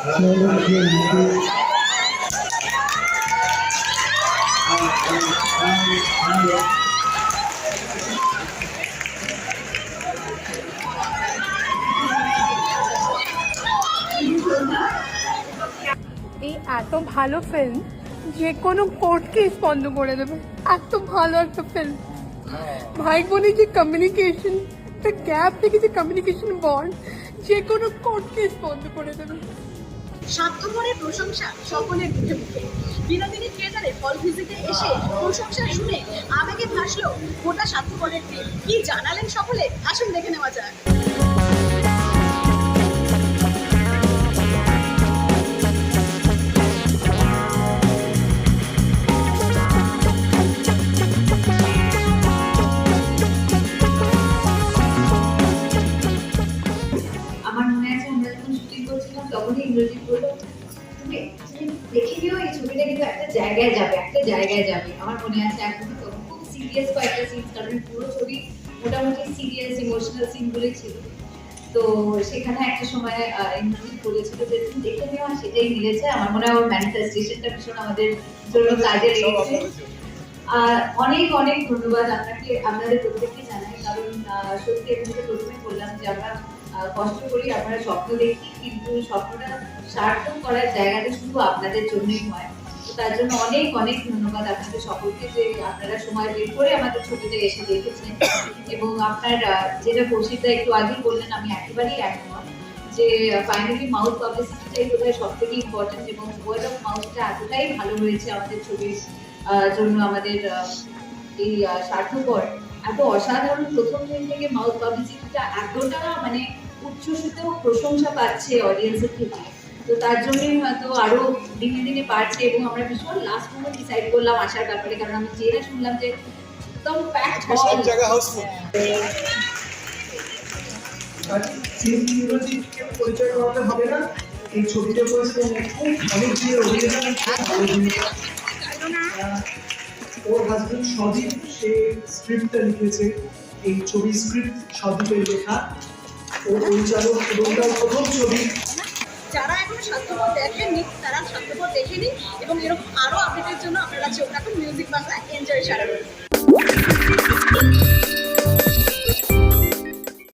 এই এত ভালো ফিল্ম যে কোনো কোর্টকে বন্ধ করে দেবে। এত ভালো একটা ফিল্ম ভাই বোনের যে কমিউনিকেশন গ্যাপ থেকে যে কমিউনিকেশন বন্ড যে কোনো কোর্ট বন্ধ করে দেবে। স্বার্থপরের প্রশংসা সকলের মুখে মুখে। বিনোদিনী থিয়েটারে ফল ভিজিটে এসে প্রশংসা শুনে আবেগে ভাসলো গোটা স্বার্থপরের টিম কি জানালেন সকলে? আসুন দেখে নেওয়া যাক। তখনই ইন্দ্রজিৎ বলল তুমি দেখে নিও এই ছবিটা কিন্তু একটা জায়গায় যাবে একটা জায়গায় যাবে। আমার মনে আছে এখন তখন খুব সিরিয়াস কয়েকটা সিন কারণ পুরো ছবি মোটামুটি সিরিয়াস ইমোশনাল সিনগুলোই ছিল। তো সেখানে একটা সময় ইন্দ্রজিৎ বলেছিল যে তুমি দেখে নিও সেটাই মিলেছে। আমার মনে হয় ওর ম্যানিফেস্টেশনটা ভীষণ আমাদের জন্য কাজে লেগেছে। আর অনেক অনেক ধন্যবাদ। আপনাকে আপনাদের প্রত্যেককে জানাই কারণ সত্যি প্রথমে বললাম যে আমরা কষ্ট করি, আপনারা স্বপ্ন দেখি, কিন্তু স্বপ্নটা সার্থক করার জায়গাটা শুধু আপনাদের জন্যই হয়। তো তার জন্য অনেক অনেক ধন্যবাদ আপনাদের সকলকে যে আপনারা সময় বের করে আমাদের ছবিটা এসে দেখেছেন। এবং আপনার যেটা কৌশিকদা একটু আগেই বললেন, আমি একেবারেই একমত যে ফাইনালি মাউথ পাবলিসিটিটাই বোধহয় সব থেকে ইম্পর্টেন্ট এবং ওয়ার্ড অফ মাউথটা এতটাই ভালো হয়েছে আমাদের ছবির জন্য আমাদের এই স্বার্থপর এত অসাধারণ প্রথম দিন থেকে মাউথ পাবলিসিটিটা এতটা মানে উচ্ছ্বসিত প্রশংসা পাচ্ছে অডিয়েন্সের থেকে। তো তার জন্যই হয়তো আরও দিনে দিনে বাড়ছে এবং আমরা ভীষণ লাস্ট মোমেন্ট ডিসাইড করলাম আসার ব্যাপারে। কারণ আমি যেটা শুনলাম যে একদম প্যাকড সব জায়গায় হাউসফুল পরিচয় করাতে হবে না। এই ছবিটা করেছে অনেক দিনের অভিনেতা এবং খুব ভালো অভিনেতা। আহ, ওর হাজবেন্ড সদীপ সে স্ক্রিপ্টটা লিখেছে। এই ছবির স্ক্রিপ্ট সদীপের লেখা। যারা এখনও স্বার্থপর দেখেননি, তারা স্বার্থপর দেখেনি, এবং এরকম আরও আপডেটের জন্য আপনারা চোখ রাখুন মিউজিক বাংলা এনজয় সারা